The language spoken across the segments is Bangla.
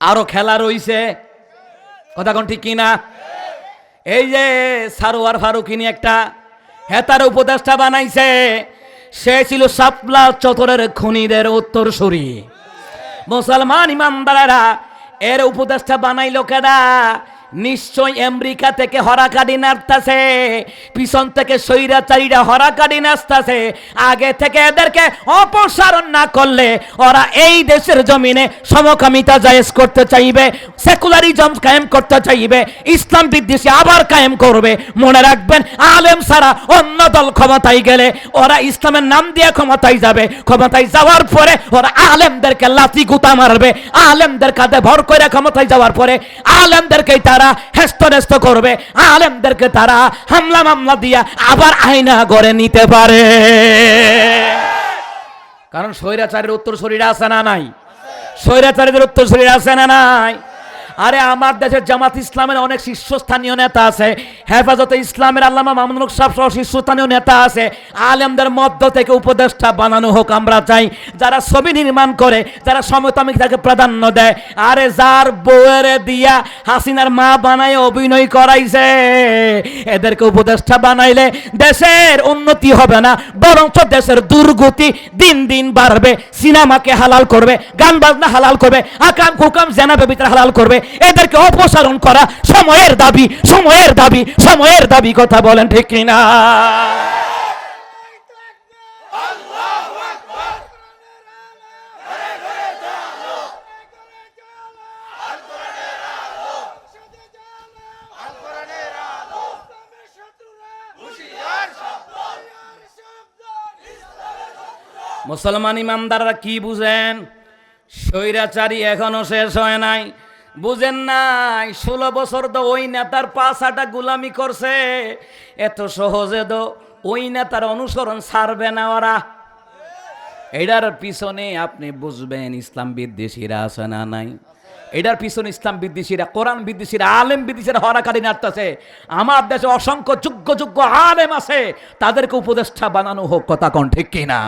আরও খেলা রইছে। কথা কোন ঠিক কিনা? এই যে সারোয়ার ফারুকিনি একটা হেতার উপদেষ্টা বানাইছে, সে ছিল সাপলা চতরের খুনিদের উত্তর মুসলমান ইমানদারেরা এর উপদেষ্টা বানাইলো কেডা? নিশ্চয় আমেরিকা থেকে হরাকাডি নাচতেছে, পিছন থেকে সৈরাচারীরা হরাকাডি নাচতেছে, আগে থেকে এদেরকে অপসারণ না করলে ওরা এই দেশের জমিনে সমকামিতা জায়েজ করতে চাইবে, সেকুলারিজম কায়েম করতে চাইবে, ইসলাম বিদ্বেষী আবার কায়েম করবে। মনে রাখবেন, আলেম ছাড়া অন্য দল ক্ষমতায় গেলে ওরা ইসলামের নাম দিয়ে ক্ষমতায় যাবে। ক্ষমতায় যাওয়ার পরে ওরা আলেমদেরকে লাথি গুতা মারবে, আলেমদের কাঁধে ভর করে ক্ষমতায় যাওয়ার পরে আলেমদেরকে তারা হেস্ত নেস্ত করবে। আলেমদেরকে তারা হামলা মামলা দিয়া আবার আয়না গড়ে নিতে পারে। কারণ স্বৈরাচারের উত্তর শরীর আছে না নাই? স্বৈরাচারীদের উত্তর শরীর আছে না নাই? আরে আমার দেশের জামাত ইসলামের অনেক শীর্ষস্থানীয় নেতা আছে। হেফাজতে ইসলামের আল্লামা মামুনুল সাহ সহ শীর্ষস্থানীয় নেতা আছে। আলেমদের মধ্য থেকে উপদেষ্টা বানানো হোক আমরা চাই। যারা ছবি নির্মাণ করে, যারা সমতামিকতাকে প্রাধান্য দেয়। আরে যার বউয়ের দিয়া হাসিনার মা বানায়, অভিনয় করাইছে, এদেরকে উপদেষ্টা বানাইলে দেশের উন্নতি হবে না, বরঞ্চ দেশের দুর্গতি দিন দিন বাড়বে। সিনেমাকে হালাল করবে, গান বাজনা হালাল করবে আকাম কুকাম জেনা বেবিতার হালাল করবে। এদেরকে অপসারণ করা সময়ের দাবি সময়ের দাবি সময়ের দাবি কথা বলেন ঠিক কিনা? মুসলমান ইমানদাররা কি বুঝেন? স্বৈরাচারী এখনও শেষ হয় নাই। বুঝেন নাই, ষোলো বছর তো ওই নেতার পাশাটা গুলামি করছে। এত সহজে তো ওই নেতার অনুসরণ ছাড়বে না ওরা। এটার পিছনে আপনি বুঝবেন ইসলাম বিদ্বেষীরা আছে না নাই। এটার পিছনে ইসলাম বিদ্বেষীরা, কোরআন বিদ্বেষীরা, আলেম বিদ্বেষীরা হরাকারি নাড়তেছে আমার দেশে অসংখ্য যোগ্য যোগ্য আলেম আছে, তাদেরকে উপদেষ্টা বানানো হোক, কথা কোন ঠিক কিনা?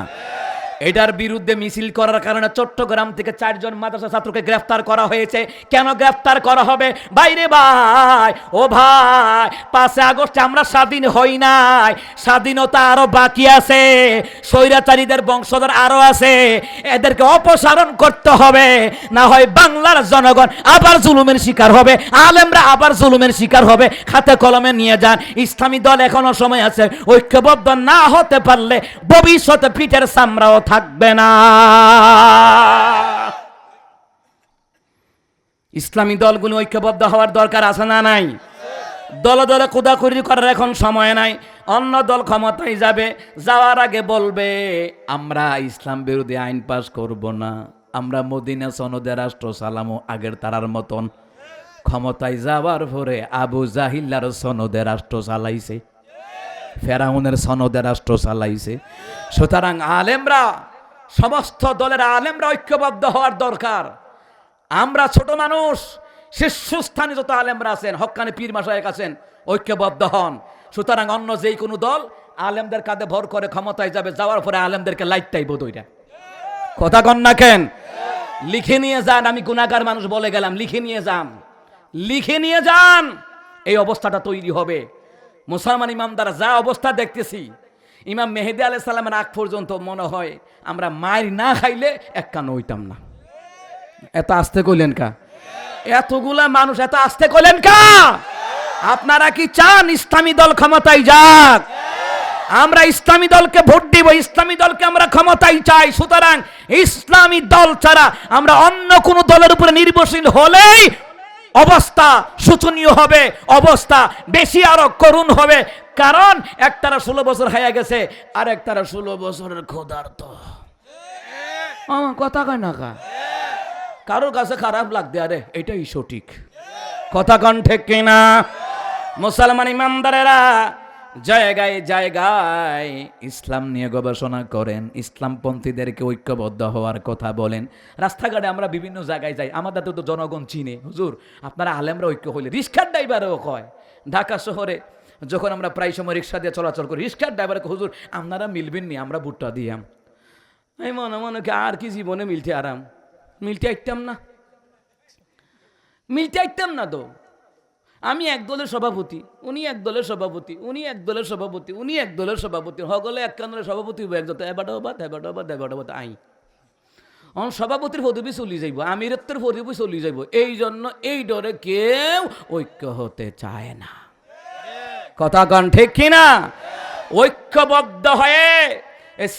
এটার বিরুদ্ধে মিছিল করার কারণে চট্টগ্রাম থেকে চারজন মাদ্রাসা ছাত্রকে গ্রেফতার করা হয়েছে। কেন গ্রেফতার করা হবে? বাইরে ভাই, ও ভাই পাঁচে আগস্টে আমরা স্বাধীন হই নাই। স্বাধীনতা আরও বাকি আছে। স্বৈরাচারীদের বংশধর আরও আছে। এদেরকে অপসারণ করতে হবে। না হয় বাংলার জনগণ আবার জুলুমের শিকার হবে। আলেমরা আবার জুলুমের শিকার হবে। খাতে কলমে নিয়ে যান। ইসলামী দল এখনও সময় আছে। ঐক্যবদ্ধ না হতে পারলে ভবিষ্যতে পিঠের সামরাও থাকবে না। ইসলামী দলগুলো ঐক্যবদ্ধ হওয়ার দরকার আছে না নাই? দলে দলে কোদাকুরি করার এখন সময় নাই। অন্য দল ক্ষমতায় যাবে, যাওয়ার আগে বলবে, আমরা ইসলাম বিরোধী আইন পাস করব না। আমরা মদিনা সনদে রাষ্ট্র সালামও আগের তারার মতন। ক্ষমতায় যাওয়ার পরে আবু জাহিল্লার সনদে রাষ্ট্র চালাইছে। ফেরাউনের সনদে রাষ্ট্র চালাইছে। সুতরাং আলেমরা, সমস্ত দলের আলেমরা ঐক্যবদ্ধ হওয়ার দরকার। আমরা ছোট মানুষ, শীর্ষস্থানে যত আলেমরা আছেন হক্কানি পীর মাসায়ক আছেন, ঐক্যবদ্ধ হন। সুতরাং অন্য যেই কোনো দল আলেমদের কাঁধে ভর করে ক্ষমতায় যাবে, যাওয়ার পরে আলেমদেরকে লাইটটাই বোধ ওইটা কথা কন না কেন? লিখে নিয়ে যান, আমি গুণাগার মানুষ বলে গেলাম, লিখে নিয়ে যান। লিখে নিয়ে যান, এই অবস্থাটা তৈরি হবে। মুসলমান ইমাম দ্বারা যা অবস্থা দেখতেছি, ইমাম মেহেদি আলাহ সালামের আগ পর্যন্ত মনে হয় আমরা মায়ের না খাইলে এক কান হইতাম না। এত আসতে কইলেন কা? এতগুলা মানুষ এত আসতে কইলেন কা? আপনারা কি চান ইসলামী দল ক্ষমতায় যাক? আমরা ইসলামী দলকে ভোট দিব, ইসলামী দলকে আমরা ক্ষমতায় চাই, সুতরাং ইসলামী দল ছাড়া আমরা অন্য কোনো দলের উপরে নির্ভরশীল হলেই অবস্থা শোচনীয় হবে অবস্থা বেশি আরও করুণ হবে। কারণ একটারা ষোলো বছর হায়া গেছে আর একটারা ষোলো বছরের ক্ষুধার্ত। আমার কথা কয় না কা কারোর কাছে খারাপ লাগতে আরে এটাই সঠিক। কথা কন ঠিক কিনা। মুসলমান ইমানদারেরা জায়গায় জায়গায় ইসলাম নিয়ে গবেষণা করেন, ইসলামপন্থীদেরকে ঐক্যবদ্ধ হওয়ার কথা বলেন। রাস্তাঘাটে আমরা বিভিন্ন জায়গায় যাই, আমাদের তো জনগণ চিনে। হুজুর, আপনারা আলেমরা ঐক্য হইলে রিক্সার ড্রাইভারও কয় ঢাকা শহরে যখন আমরা প্রায় সময় রিক্সা দিয়ে চলাচল করি, রিক্সার ড্রাইভারকে হুজুর, আপনারা মিলবেন নি, আমরা ভুট্টা দিয়াম আমি। মনে মনে কি আর কি জীবনে মিলতে আরাম? মিলতে আইতাম না। মিলতে আইতাম না তো। আমি এক দলের সভাপতি, উনি এক দলের সভাপতি, উনি এক দলের সভাপতি, উনি এক দলের সভাপতি হগলে এক কানের সভাপতি হইব একজত এবারও বাদ এবারও বাদ এবারও বাদ, আই। অন সভাপতির পদবি চলি যাইব, আমিরত্বের পদবি চলি যাইব, এই জন্য এই ডরে কেউ ঐক্য হতে চায় না। কথা কন ঠিক কিনা? ঐক্যবদ্ধ হয়ে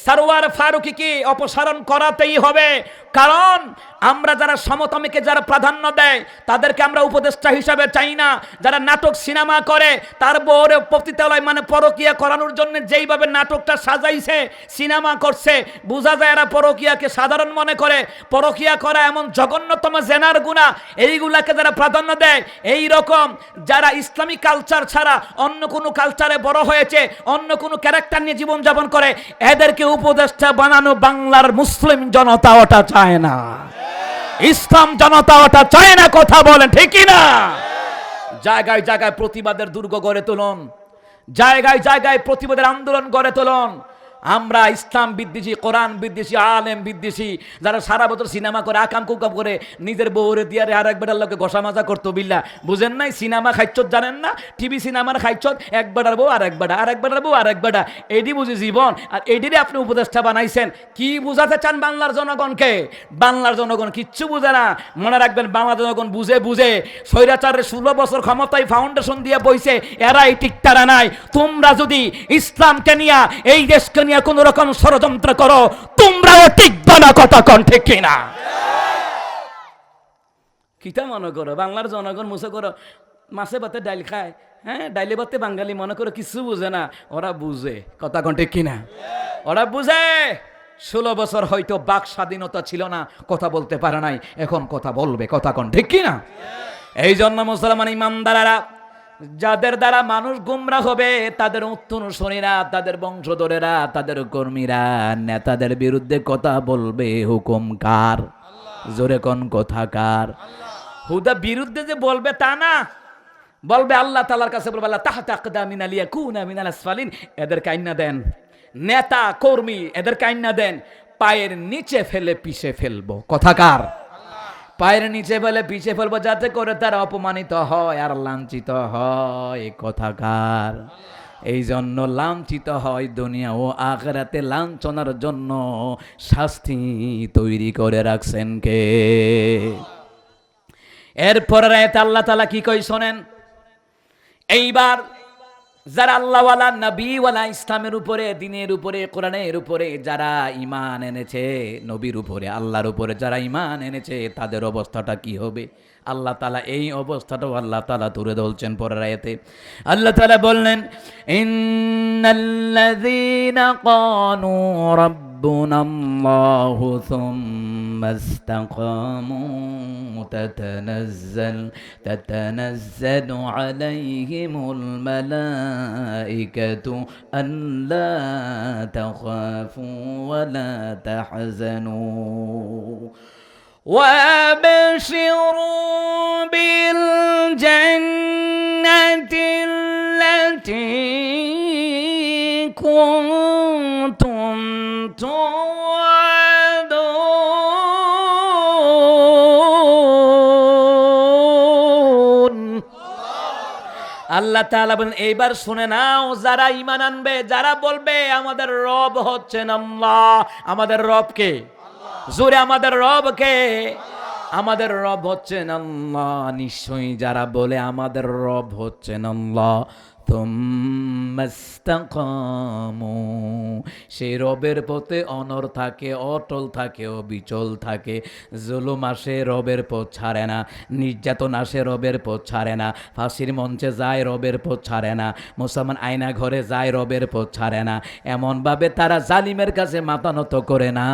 সারোয়ার ফারুকিকে অপসারণ করাতেই হবে। কারণ আমরা যারা সমতমিকে যারা প্রাধান্য দেয়, তাদেরকে আমরা উপদেষ্টা হিসাবে চাই না। যারা নাটক, সিনেমা করে, তার বউরে পতিতালয় মানে পরকিয়া করানোর জন্য যেইভাবে নাটকটা সাজাইছে, সিনেমা করছে, বোঝা যায় এরা পরকিয়াকে সাধারণ মনে করে। পরকিয়া করা এমন জঘন্যতম জেনার গুণা, এইগুলাকে যারা প্রাধান্য দেয় এই রকম যারা ইসলামী কালচার ছাড়া অন্য কোনো কালচারে বড় হয়েছে, অন্য কোনো ক্যারেক্টার নিয়ে জীবনযাপন করে এদেরকে উপদেষ্টা বানানো বাংলার মুসলিম জনতা ওটা চায় না। ইসলাম জনতা ওটা চায় না, কথা বলেন ঠিকই না জায়গায় জায়গায় প্রতিবাদের দুর্গ গড়ে তুলুন। জায়গায় জায়গায় প্রতিবাদের আন্দোলন গড়ে তুলুন। আমরা ইসলাম বিদ্বেষী, কোরআন বিদ্বেষী, আলেম বিদ্বেষী, যারা সারা বছর সিনেমা করে, আকাম কুকাম করে, নিজের বউরে দিয়ে আর এক বেটার লোকে ঘষা মাজা করতো, বিল্লা। বুঝেন নাই? সিনেমা খাইচত জানেন না? টিভি সিনেমার খাইচত এক বেটার বউ আর এক আর এক বেটার বউ আর এক বেটা। এটি বুঝি জীবন। আর এটিরই আপনি উপদেষ্টা বানাইছেন। কি বুঝাতে চান বাংলার জনগণকে? বাংলার জনগণ কিচ্ছু বুঝে না। মনে রাখবেন বাংলা জনগণ বুঝে বুঝে স্বৈরাচারের ষোলো বছর ক্ষমতায় ফাউন্ডেশন দিয়ে বইছে, এরাই টিকতারা নাই। তোমরা যদি ইসলামকে নিয়ে এই দেশকে নিয়ে কোনো রকম ষড়যন্ত্র করো, তোমরাও টিকবে না কথা কন ঠিক কিনা? কিতা মনে করো? বাংলার জনগণ মুছে করো, মাছে ভাতে ডাইল খায় হ্যাঁ? ডাইলে ভাতে বাঙালি মনে করো কিছু বুঝে না, ওরা বুঝে, কথা কন ঠিক কিনা? ওরা বুঝে! ষোলো বছর হয়তো বাক স্বাধীনতা ছিল না, কথা বলতে পারে নাই, এখন কথা বলবে, কথা কন ঠিক কিনা? এই জন্য মুসলমান ইমামদারারা যাদের দ্বারা মানুষ গুমরা হবে, তাদের উত্তরসূরীরা তাদের বংশধরেরা, তাদের কর্মীরা, নেতাদের বিরুদ্ধে কথা বলবে, হুকুম কার? জোরে কোন কথা কার? হুদা বিরুদ্ধে যে বলবে তা না। বলবে আল্লাহ তালার কাছে বলবে, আল্লাহ তাহা তাকদা মিনালিয়া কুনা মিনাল আসফালিন। এদের কাইন্না দেন। নেতা, কর্মী, এদের কাইন্না দেন। পায়ের নিচে ফেলে পিষে ফেলব। কথাকার পায়ের নিচে ফেলে পিছিয়ে ফেলব যাতে করে তারা অপমানিত হয় আর লাঞ্ছিত হয় কথাকার। এই জন্য লাঞ্ছিত হয় দুনিয়া ও আখরাতে লাঞ্ছনার জন্য শাস্তি তৈরি করে রাখছেন কে? এরপর আল্লাহ তালা কি কই শোনেন? এইবার যারা আল্লাহওয়ালা নবীওয়ালা ইসলামের উপরে, দিনের উপরে, কোরআনের উপরে, যারা ইমান এনেছে নবীর উপরে, আল্লাহর উপরে যারা ইমান এনেছে, তাদের অবস্থাটা কি হবে? আল্লাহ তালা এই অবস্থাটাও আল্লাহ তালা তুলে ধরছেন পরের আয়াতে। আল্লাহ তালা বললেন, ইন্নাল্লাযীনা ক্বানু ربنا الله ثم استقاموا تتنزل تتنزل عليهم الملائكة ألا تخافوا ولا تحزنوا وابشروا بالجنة التي كنتم توعدون আল্লাহ তাআলা বলেন এইবার শুনে নাও যারা ঈমান আনবে যারা বলবে আমাদের রব হচ্ছেন আল্লাহ আমাদের রবকে জোরে আমাদের রবকে আমাদের রব হচ্ছেন আল্লাহ নিশ্চয়ই যারা বলে আমাদের রব হচ্ছেন আল্লাহ সেই রবের পথে অনর থাকে, অটল থাকে অবিচল থাকে। জুলুম আসে রবের পথ ছাড়ে না, নির্যাতন আসে রবের পথ ছাড়ে না। ফাঁসির মঞ্চে যায় রবের পথ ছাড়ে না, মুসলমান আয়না ঘরে যায় রবের পথ ছাড়ে না। এমনভাবে তারা জালিমের কাছে মাথা নত করে না।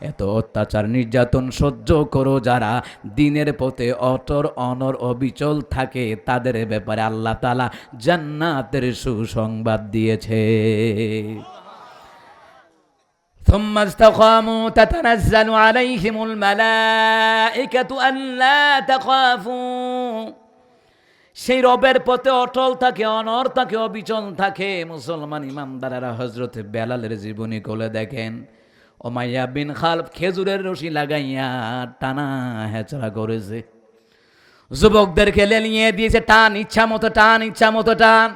এত অত্যাচার, নির্যাতন সহ্য করো যারা। দিনের পথে অটর, অনর অবিচল থাকে তাদের ব্যাপারে আল্লাহ তালা জান্নাতের সুসংবাদ দিয়েছে ثم استقاموا تتنزل عليهم الملائكة ألا تخافوا সেই রবের পথে অটল থাকে অনর থাকে অবিচল থাকে মুসলমান ইমামদারেরা হজরত বেলালের জীবনী কোলে দেখেন ওমাইয়া বিন খালফ খেজুরের রশি লাগাইয়া টানা হেঁচড়া করেছে যুবকদেরকে লেলিয়ে দিয়েছে টান ইচ্ছা মতো টান ইচ্ছা মতো টান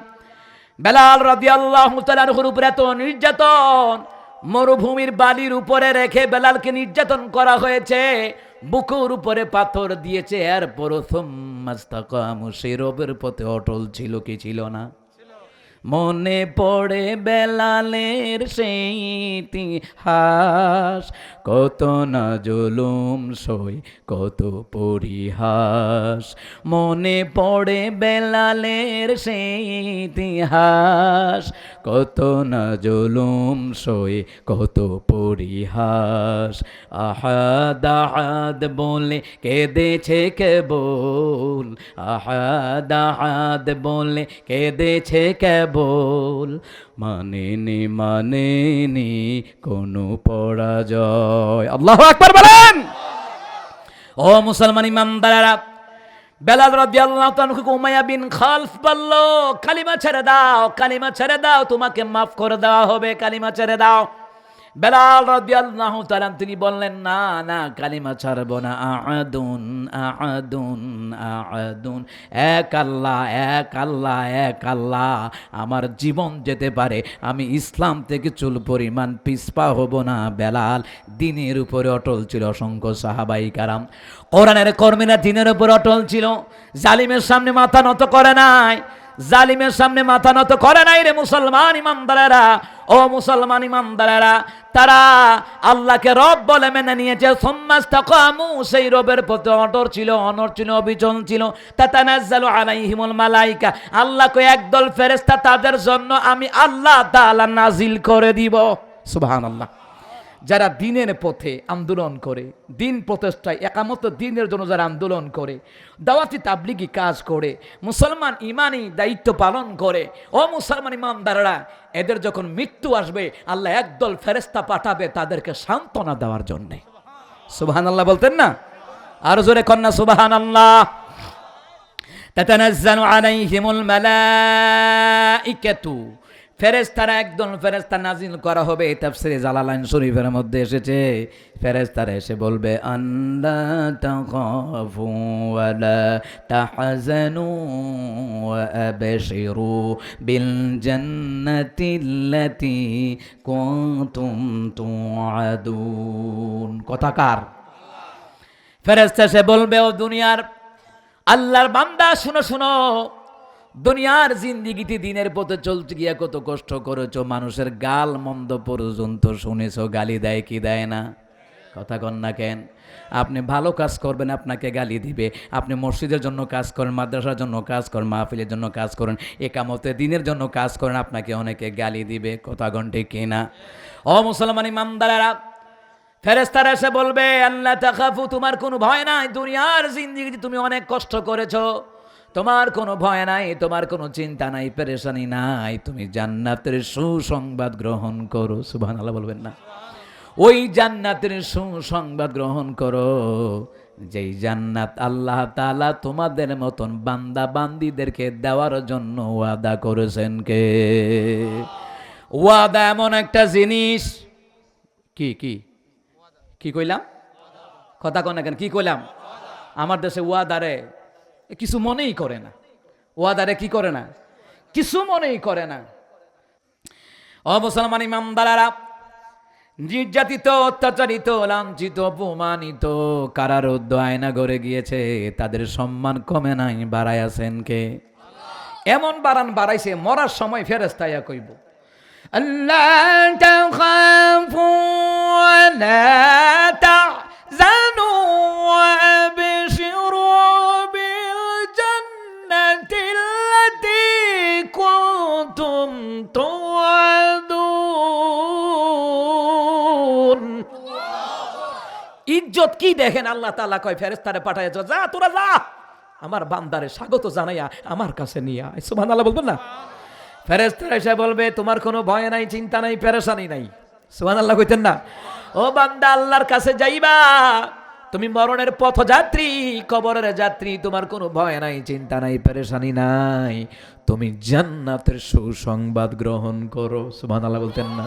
বেলাল রবি আল্লাহ উপরে এত নির্যাতন, মরুভূমির বালির উপরে রেখে বেলালকে নির্যাতন করা হয়েছে, বুকুর উপরে পাথর দিয়েছে এরপর সেই রবের পথে অটল ছিল কি ছিল না? মনে পড়ে বেলালের সেই ইতিহাস। কত না জুলুম সই, কত পরিহাস। মনে পড়ে বেলালের সেই ইতিহাস। কত না জুলুম সই, কত পরিহাস। আহাদ আহাদ বলে কেঁদেছে কেবল। আহাদ আহাদ বলে কেঁদেছে কেবল মানেনি মানেনি কোনো পরাজয়। আল্লাহ আকবার বলেন। ও মুসলমান ইমানদারেরা, বেলাল রদি আল্লাহ তানুকে উমাইয়া বিন খালফ বলল, কালিমা ছেড়ে দাও, কালিমা ছেড়ে দাও, তোমাকে মাফ করে দেওয়া হবে, কালিমা ছেড়ে দাও। বেলাল রাদিয়াল্লাহু তাআলা তিনি বললেন, না না, কালিমা ছাড়ব না। আহাদুন আহাদুন আহাদুন। এক আল্লাহ এক আল্লাহ এক আল্লাহ, আমার জীবন যেতে পারে। আমি ইসলাম থেকে চুল পরিমাণ পিসপা হব না। বেলাল দিনের উপরে অটল ছিল অসংখ্য সাহাবাই কারাম। কোরআনের কর্মীরা দিনের উপর অটল ছিল। জালিমের সামনে মাথা নত করে নাই। জালিমের সামনে মাথা নত করে নাই রে মুসলমান ইমানদারেরা। ও মুসলমান ইমানদারেরা, তারা আল্লাহকে রব বলে মেনে নিয়েছে। সোম্মাস্তাকামু সেই রবের প্রতি অটর ছিল, অনর ছিল, অবিচল ছিল। তাতানাজ্জালু আলাইহিমুল মালাইকা। আল্লাহকে একদল ফেরেশতা, তাদের জন্য আমি আল্লাহ তাআলা নাজিল করে দিব। সুবহানাল্লাহ। যারা দিনের পথে আন্দোলন করে, দিন প্রতিষ্ঠায়, একামত দিনের জন্য যারা আন্দোলন করে, দাওয়াতি তাবলিগি কাজ করে, মুসলমান ইমানি দায়িত্ব পালন করে, ও মুসলমান ইমানদাররা, এদের যখন মৃত্যু আসবে, আল্লাহ একদল ফেরেস্তা পাঠাবে তাদেরকে সান্ত্বনা দেওয়ার জন্যে। সুবাহান আল্লাহ বলতেন না? আরও জোরে কন্যা সুবাহান আল্লাহ তাতানাজ্জালু আলাইহিমুল মালাইকাতু। ফেরেস্তারা একদল ফেরেস্তা নাজিল করা হবে তাফসিরে জালালাইন শরীফের মধ্যে এসেছে। ফেরেস্তারা এসে বলবে কথাকার ফেরেস্তা সে বলবে, ও দুনিয়ার আল্লাহর বান্দা, শুনো শুনো। দুনিয়ার জিন্দিগিতে দিনের পথে চলতে গিয়া কত কষ্ট করেছ, মানুষের গাল মন্দ পর্যন্ত শুনেছো, গালি দেয় কি দেয় না? কথা কন না কেন? আপনি ভালো কাজ করবেন, আপনাকে গালি দিবে। আপনি মসজিদের জন্য কাজ করেন, মাদ্রাসার জন্য কাজ করেন, মাহফিলের জন্য কাজ করেন, একামতে দিনের জন্য কাজ করেন, আপনাকে অনেকে গালি দিবে। কথা গন্টে কিনা ও মুসলমান ইমানদারেরা ফেরেস্তারা এসে বলবে আল্লাহ তাকাফু তোমার কোনো ভয় নাই। দুনিয়ার জিন্দিগিতে তুমি অনেক কষ্ট করেছ। তোমার কোনো ভয় নাই, তোমার কোনো চিন্তা নাই, পেরেশানি নাই, তুমি জান্নাতের সুসংবাদ গ্রহণ করো সুবহান আল্লাহ বলবেন না। ওই জান্নাতের সুসংবাদ গ্রহণ করো, যেই জান্নাত আল্লাহ তাআলা তোমাদের মতন বান্দা বান্দিদেরকে দেওয়ার জন্য ওয়াদা করেছেন কে? ওয়াদা এমন একটা জিনিস, কি কি? কি কইলাম? কথা কন কেন, কি কইলাম? আমার দেশে ওয়াদারে কিছু মনেই করে না। ওয়াদারে কি করে না? কিছু মনেই করে না। অবসলমান ইমামদারারা নির্যাতিত, অত্যাচারিত, লাঞ্ছিত, অপমানিত কারারুদ্ধ আয়না গড়ে গিয়েছে, তাদের সম্মান কমে নাই বাড়াই আছেন কে? এমন বাড়ান বাড়াইছে, মরার সময় ফেরেস্তাইয়া কইব আল্লাহ ইজ্জত কি দেখেন? আল্লাহ তাআলা কয়, ফেরেশতারে পাঠায়, যা তোরা যা। আমার বান্দারে স্বাগত জানাইয়া আমার কাছে নিয়ে আয়। সুবহানাল্লাহ বলবেন না? ফেরেস্তারা এসে বলবে, তোমার কোনো ভয় নাই, চিন্তা নাই, পেরেশানি নাই। সুহান আল্লাহ কইতেন না। ও বান্দা, আল্লাহর কাছে যাইবা। তুমি মরণের পথযাত্রী, কবরের যাত্রী, তোমার কোনো ভয় নাই, চিন্তা নাই, পেরেশানি নাই। তুমি জান্নাতের সুসংবাদ গ্রহণ করো। সুবহান আল্লাহ বলতেন না।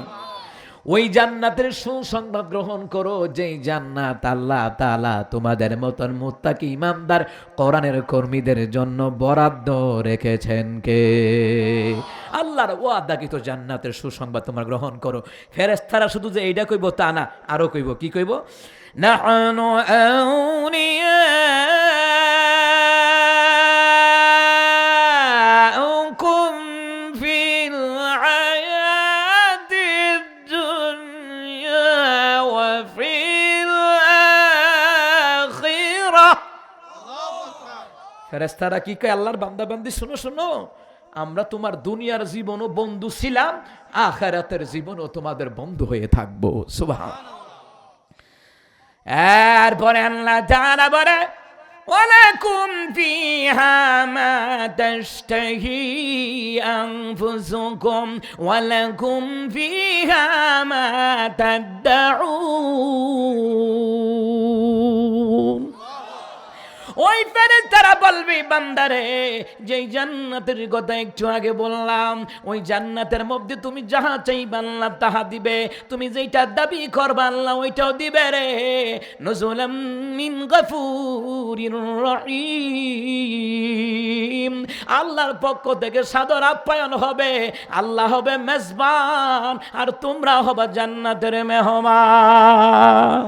ওই জান্নাতের সুসংবাদ গ্রহণ করো, যেই জান্নাত আল্লাহ তালা তোমাদের মতন মুত্তাকি ইমানদার কোরআনের কর্মীদের জন্য বরাদ্দ রেখেছেন কে? আল্লাহর ওয়াদাকিত জান্নাতের সুসংবাদ তোমরা গ্রহণ করো। ফেরেশতারা শুধু যে এইটা কইব, তা না, আরও কইব। কি কইব? নাহনু ফেরেস্তারা কি কয়, আল্লাহর বান্দা বান্দি শুনো শুনো, আমরা তোমার দুনিয়ার জীবনও বন্ধু ছিলাম, আখারাতের জীবনও তোমাদের বন্ধু হয়ে থাকব। সুবাহ এরপরে আল্লাহ তাআলা বলে, ওয়ালাকুম ফিহা মা তাশতাহি আনফুসুকুম, ওয়ালাকুম ফিহা মা তাদউন ওই ফেরে তারা বলবে, বান্দারে, যেই জান্নাতের কথা একটু আগে বললাম, ওই জান্নাতের মধ্যে তুমি যাহা চাইবা আল্লাহ তাহা দিবে, তুমি যেইটা দাবি করবা আল্লাহ ওইটাও দিবে রে। নজুলাম মিন গফুরির রহিম। আল্লাহর পক্ষ থেকে সাদর আপ্যায়ন হবে, আল্লাহ হবে মেজবান, আর তোমরা হবে জান্নাতের মেহমান।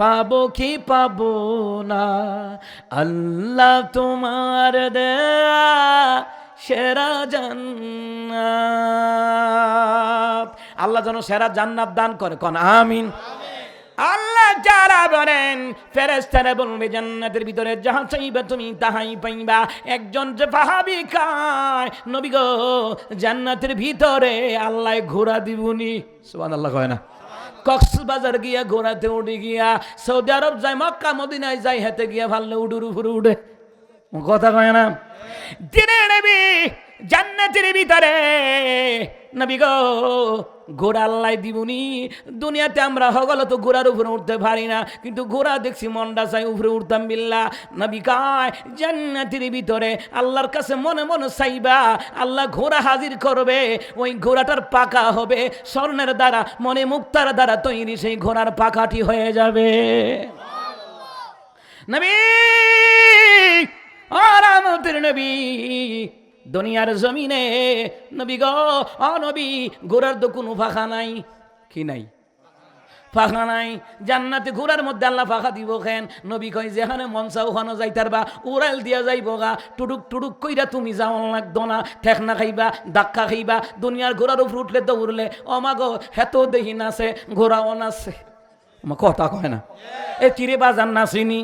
পাবো কি পাবো না? আল্লাহ তোমার দেয়া সেরা জান্নাত। আল্লাহ যেন সেরা জান্নাত দান করে, কোন আমিন। আল্লাহ যারা বলেন ফেরেস্তারা বলবে, জান্নাতের ভিতরে যাহা চাইবে তুমি তাহাই পাইবা। একজন যে পাহাবি কায় নবী গো, জান্নাতের ভিতরে আল্লাহ ঘোরা দিবনি। সুবহানাল্লাহ কয় না। কক্সবাজার গিয়া ঘোরাতে উঠে গিয়া, সৌদি আরব যায়, মক্কা, মদিনায় যায় হেতে গিয়া ভাল্লে উডুর উপরে উঠে। কথা কয় না? দিনে নেবি নবী গো, ঘোড়া আল্লাহ দিবনি দুনিয়াতে আমরা হগল তো ঘোড়ার উপরে উঠতে পারি না, কিন্তু ঘোড়া দেখছি মন্ডা চাই উপরে উঠতাম বিল্লা নবী কায়, জান্নাতের ভিতরে আল্লাহর কাছে মনে মনে চাইবা, আল্লাহ ঘোড়া হাজির করবে, ওই ঘোড়াটার পাকা হবে, স্বর্ণের দ্বারা, মনে মুক্তার দ্বারা তৈরি সেই ঘোড়ার পাকাটি হয়ে যাবে। নবী, আরামতের নবী দুনিয়ার জমিনে, নবী গো, অ নবী, ঘোড়ার তো কোনো ফাঁকা নাই। কি নাই? ফাঁকা নাই। জান্নাতে ঘোড়ার মধ্যে আল্লাহ ফাঁকা দিব খেন নবী কয়, যেখানে মনসা ওখানে যাইতার বা উড়াল দিয়া যাইব গা। টুডুক টুডুক কইরা তুমি যাও, লাগতো না। ঠেকনা খাইবা, ধাক্কা খাইবা, দুনিয়ার ঘোড়ার উপর উঠলে তো উড়লে অমাগো হেতো দেখি নাচে, ঘোড়াও নাচে। কথা কয় না। এ চিরে বাজার নাচিনি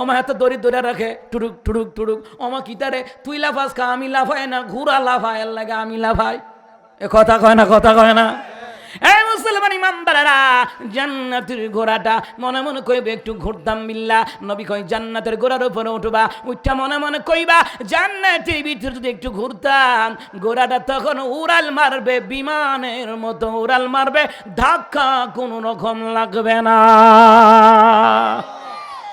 ওমা এত দড়ি ধরে রাখে টুডুক টুডুক টুডুক ওমা কিতারে তুই লাফাস খা আমি লাফাই না, ঘুরা লাফায় এর লাগে আমি লাফাই। এ কথা কয় না, কথা কয় না। এই মুসলমান ইমানদারেরা, জান্নাতের ঘোড়াটা মনে মনে কইবে, একটু ঘুরতাম বিল্লা। নবী কই জান্নাতের ঘোড়ার উপরে উঠবা, উঠটা মনে মনে কইবা, জান্নাতের ভিতরে যদি একটু ঘুরতাম, ঘোড়াটা তখন উড়াল মারবে, বিমানের মতো উড়াল মারবে, ধাক্কা কোনো রকম লাগবে না।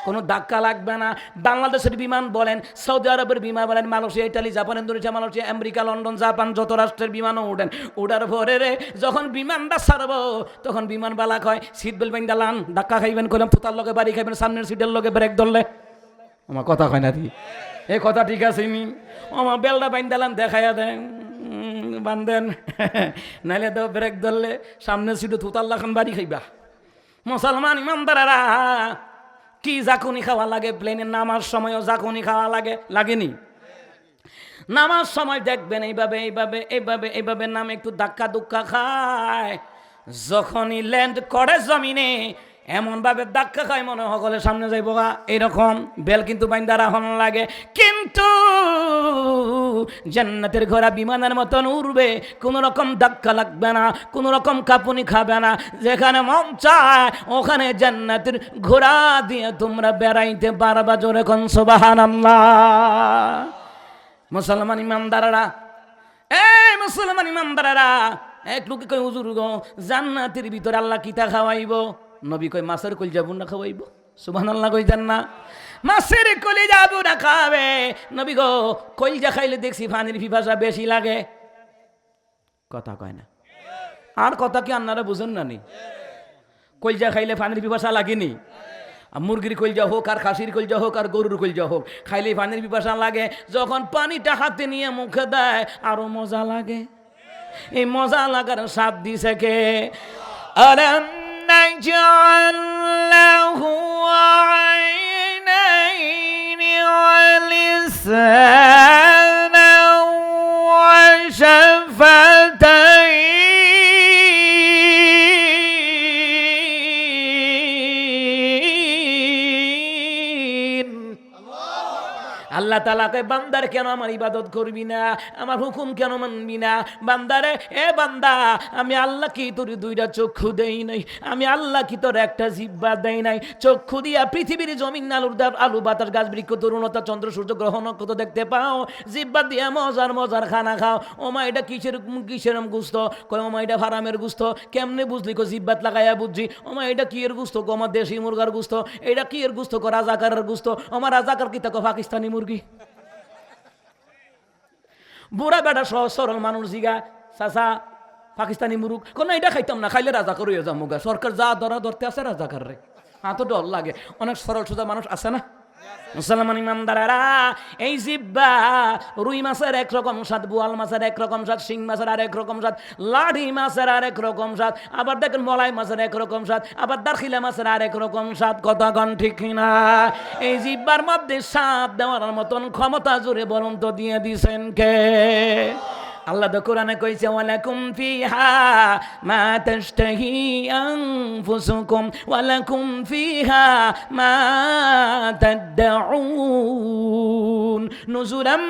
কোনো ধাক্কা লাগবে না। বাংলাদেশের বিমান বলেন, সৌদি আরবের বিমান বলেন, Malaysia Italy Japan, Indonesia, Malaysia, America, London, Japan, যত রাষ্ট্রের বিমানও উঠেন, উঠার পরে রে যখন বিমানটা ছাড়বো, তখন বিমান বালা কয় সিট বেল্ট বাইন দালান ধাক্কা খাইবেন, কইলাম তোতার লগে বাড়ি খাইবেন, সামনের সিটের লগে ব্রেক ধরলে। আমার কথা কয় না দি কথা ঠিক আছে নি? আমার বেলটা বাইন দালান দেখাইয়া দেন বান্ধেন নাইলে তো ব্রেক ধরলে, সামনের সিটে থুতার লাখান বাড়ি খাইবা। মুসলমান ইমানদারেরা কি জাকুনি খাওয়া লাগে? প্লেনে নামার সময়ও জাকুনি খাওয়া লাগে, লাগেনি? নামার সময় দেখবেন এইভাবে এইভাবে এইভাবে এইভাবে নাম একটু ধাক্কা দুক্কা খায়। যখনই ল্যান্ড করে জমিনে এমন ভাবে ধাক্কা খায় মনে হকলে সামনে যাইব গা। এরকম বেল কিন্তু বাইন্দারা হন লাগে। কিন্তু জান্নাতের ঘোড়া বিমানের মতন উড়বে, কোনো রকম ধাক্কা লাগবে না, কোনো রকম কাপুনি খাবে না। যেখানে মন চায়, ওখানে জান্নাতের ঘোড়া দিয়ে তোমরা বেড়াইতে পারবা জোরে কোন সোবাহান মুসলমান ইমানদাররা, এই মুসলমান ইমানদাররা এক লোকে কই হুজুর গো, জান্নাতের ভিতরে আল্লাহ কিতা খাওয়াইব? নবী কই মাছের কল যাব না খাওয়াইব সুবহান আল্লাহ কইতেন না মাছের কলে যাব না খাবে নবী গো, কলজা খাইলে দেখছি পানির পিপাসা বেশি লাগে। কথা কয় না। আর কথা কি আপনারা বুঝেন না নি? কলজা খাইলে পানির পিপাসা লাগেনি? আর মুরগির কলজা হোক, আর খাসির কলজা হোক, আর গরুর কলজা হোক, খাইলে পানির পিপাসা লাগে। যখন পানিটা হাতে নিয়ে মুখে দেয়, আরও মজা লাগে। এই মজা লাগার স্বাদ দিছে কে? আলম نجعل له عينين ولسانا আল্লাহ তালাকে বান্দার কেন আমার ইবাদত করবি না? আমার হুকুম কেন মানবি না? বান্দারে, এ বান্দা, আমি আল্লাহ কি তোর দুইটা চক্ষু দেই নাই? আমি আল্লাহ কি তোর একটা জিব্বা দেই নাই? চক্ষু দিয়া পৃথিবীর জমিন, আলুর আলু, বাতাস, গাছ, বৃক্ষ, তরুণতা, চন্দ্র, সূর্য, গ্রহ, নক্ষত্র দেখতে পাও। জিব্বা দিয়া মজার মজার খানা খাও। ওমা এটা কিসের কিসের গুস্ত? কয় ওমা এটা ফারামের গুস্ত। কেমনে বুঝলি? কো জিব্বাত লাগাইয়া বুঝছি। ওমা এটা কি এর গুস্ত কো আমার দেশি মুরগার গুস্ত। এটা কি এর গুস্ত? কো রাজাকারের গুস্ত। আমার রাজাকার কি তাকে পাকিস্তানি মুরগি। বুড়া বেড়া সহজ সরল মানুষ জিগা, চাচা, পাকিস্তানি মুরুখ, কোনো এটা খাইতাম না, খাইলে রাজা করে যামুগা সরকার যা ধরা ধরতে আছে রাজাকার রে হাত ডর লাগে। অনেক সরল সোজা মানুষ আছে না? মুসলমান ইমানদারেরা, এই জিব্বা, রুই মাছের এক রকম স্বাদ, বোয়াল মাছের এক রকম স্বাদ, শিং মাছের আর এক রকম স্বাদ লাঠি মাছের আর এক রকম স্বাদ, আবার দেখেন মলাই মাছের এক রকম স্বাদ, আবার দারখিলা মাছের আর এক রকম স্বাদ কন ঠিক না এই জিব্বার মধ্যে স্বাদ দেওয়ার মতন ক্ষমতা জুড়ে বলুন তো দিয়ে দিছেন কে? আল্লাহ তো কোরআনে কইছে, ওয়ালাকুম ফিহা মা তাশতাহি আনফুসুকুম, ওয়ালাকুম ফিহা মা তাদউন। নুজুরাম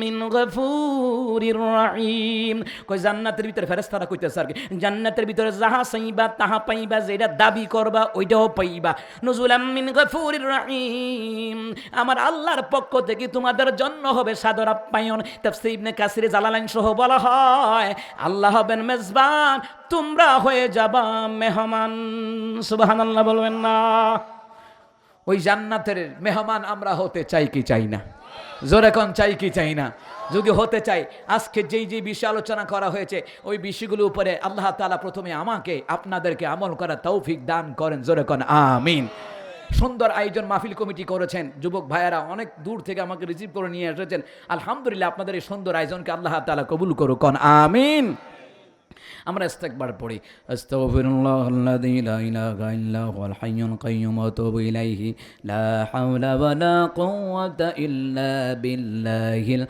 মিন গফুরির রহিম। কই জান্নাতের ভিতরে ফেরেশতারা কইতেছে আর কি, জান্নাতের ভিতরে যাহা চাইবা, তাহা পাইবা, যেটা দাবি করবা, ওইটাও পাইবা। নুজুলাম মিন গফুরির রহিম। আমার আল্লাহর পক্ষ থেকে তোমাদের জন্য হবে সাদর আপ্যায়ন। তাফসীর ইবনে কাসির জালালাইন সহ বলা হয়, আল্লাহ হবেন মেজবান, তোমরা হয়ে যাবা মেহমান। সুবহানাল্লাহ বলবেন না। ওই জান্নাতের মেহমান আমরা হতে চাই কি চাই না? জোরে কোন চাই কি চাই না? যদি হতে চাই, আজকে যেই যে বিষয় আলোচনা করা হয়েছে, ওই বিষয়গুলো উপরে আল্লাহ তালা প্রথমে আমাকে, আপনাদেরকে আমল করা তৌফিক দান করেন, জোরে কোন, আমিন। সুন্দর আয়োজন মাহফিল কমিটি করেছেন। যুবক ভাইয়েরা অনেক দূর থেকে আমাকে রিসিভ করে নিয়ে এসেছেন। আলহামদুলিল্লাহ আপনাদের এই সুন্দর আয়োজনকে আল্লাহ তাআলা কবুল করুক। আমিন। আমরা ইস্তেকবার পড়ি। ইলাইহি। লা ইল্লা বিল্লাহিল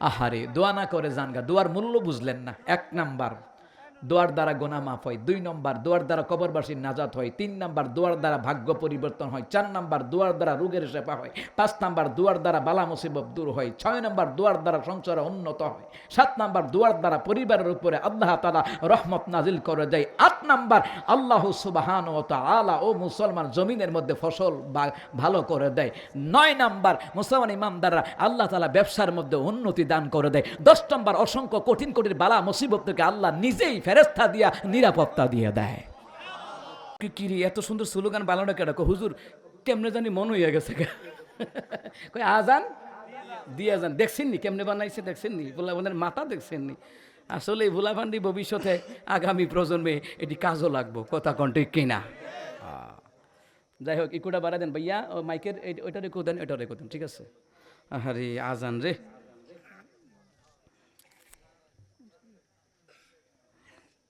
আহারে, দোয়া না করে জানগা। দোয়ার মূল্য বুঝলেন না। এক নাম্বার। দোয়ার দ্বারা গোনা মাফ হয়। দুই নম্বর, দোয়ার দ্বারা কবরবাসীর নাজাত হয়। তিন নম্বর, দোয়ার দ্বারা ভাগ্য পরিবর্তন হয়। চার নম্বর, দোয়ার দ্বারা রোগের সেবা হয়। পাঁচ নম্বর, দোয়ার দ্বারা বালা মুসিবত দূর হয়। ছয় নম্বর, দোয়ার দ্বারা সংসার উন্নত হয়। সাত নম্বর, দোয়ার দ্বারা পরিবারের উপরে আল্লাহ তালা রহমত নাজিল করে দেয়। আট নম্বর, আল্লাহ সুবাহান ও আলা ও মুসলমান জমিনের মধ্যে ফসল বা- ভালো করে দেয়। নয় নম্বর, মুসলমান ইমানদাররা আল্লাহ তালা ব্যবসার মধ্যে উন্নতি দান করে দেয়। দশ নম্বর, অসংখ্য কঠিন কঠিন বালা মুসিবত থেকে আল্লাহ নিজেই ফেরেস্তা দিয়া নিরাপত্তা দিয়ে দেয়। কি কি রে, এত সুন্দর স্লোগান বানানো কেন কো হুজুর কেমনে জানি মন হইয়া গেছে। কই আজান? দিয়া যান দেখছেন নি কেমনে বানাইছে দেখছেন নি ভোলাবানের মাথা দেখছেন নি আসলে এই ভোলাভান্ডি ভবিষ্যতে আগামী প্রজন্মে এটি কাজও লাগবো কথা কণ্ঠে কিনা? যাই হোক ইকুটা বাড়া দেন ভাইয়া। ও মাইকের ওইটা রেখো দেন এটা রেখো দেন ঠিক আছে? আরে আজান রে।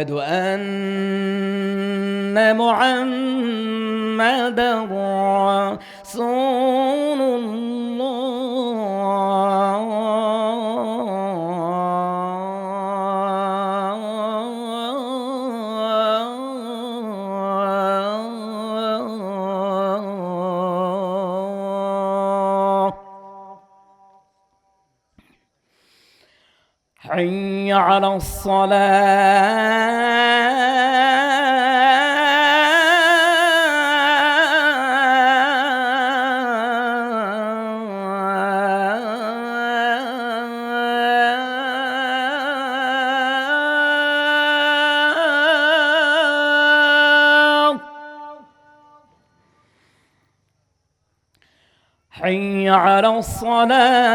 أشهد أن حي على الصلاة. حي على الصلاة.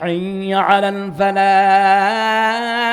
حي على الفلاح.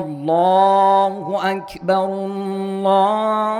الله أكبر الله